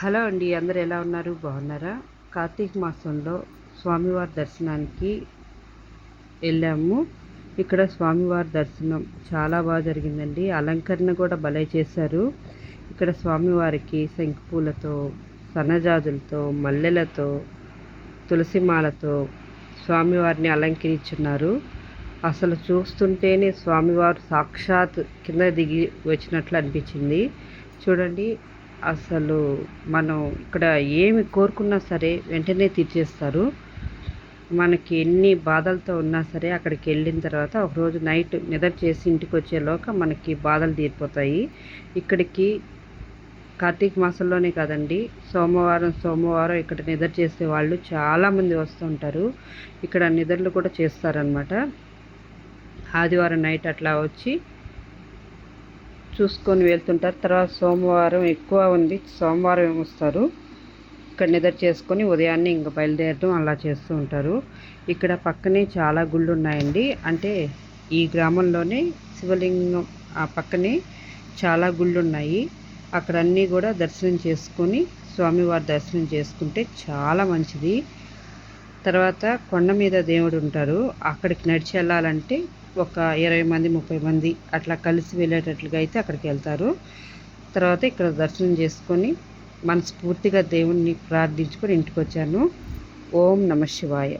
Hello అండి అందరు ఎలా ఉన్నారు? బాగున్నారా? కార్తీక మాసంలో స్వామివారి దర్శనానికి వెళ్ళాము. ఇక్కడ స్వామివారి దర్శనం చాలా బాగా జరిగిందండి. అలంకరణ కూడా భలే చేశారు. ఇక్కడ స్వామివారికి శంకుపూలతో సన్నజాజులతో మల్లెలతో తులసిమాలతో స్వామివారిని అలంకరించున్నారు. అసలు చూస్తుంటేనే స్వామివారు సాక్షాత్ కింద దిగి వచ్చినట్లు అనిపించింది. చూడండి అసలు మనం ఇక్కడ ఏమి కోరుకున్నా సరే వెంటనే తీర్చేస్తారు. మనకి ఎన్ని బాధలతో ఉన్నా సరే అక్కడికి వెళ్ళిన తర్వాత ఒకరోజు నైట్ నిద్ర చేసి ఇంటికి వచ్చేలోక మనకి బాధలు తీరిపోతాయి. ఇక్కడికి కార్తీక మాసంలోనే కాదండి సోమవారం సోమవారం ఇక్కడ నిద్ర చేసే వాళ్ళు చాలామంది వస్తూ ఉంటారు. ఇక్కడ నిద్రలు కూడా చేస్తారనమాట ఆదివారం నైట్ అట్లా వచ్చి చూసుకొని వెళ్తుంటారు. తర్వాత సోమవారం ఎక్కువ ఉంది. సోమవారం వస్తారు. ఇక్కడ నిద్ర చేసుకొని ఉదయాన్నే ఇంకా బయలుదేరడం అలా చేస్తూ ఉంటారు. ఇక్కడ పక్కనే చాలా గుళ్ళు ఉన్నాయండి. అంటే ఈ గ్రామంలోనే శివలింగం ఆ పక్కనే చాలా గుళ్ళు ఉన్నాయి. అక్కడ అన్నీ కూడా దర్శనం చేసుకొని స్వామివారి దర్శనం చేసుకుంటే చాలా మంచిది. తర్వాత కొండ మీద దేవుడు ఉంటారు అక్కడికి నడిచి వెళ్ళాలంటే ఒక ఇరవై మంది ముప్పై మంది అట్లా కలిసి వెళ్ళేటట్లుగా అయితే అక్కడికి వెళ్తారు. తర్వాత ఇక్కడ దర్శనం చేసుకొని మనస్ఫూర్తిగా దేవుణ్ణి ప్రార్థించుకొని ఇంటికి వచ్చాను. ఓం నమ శివాయ.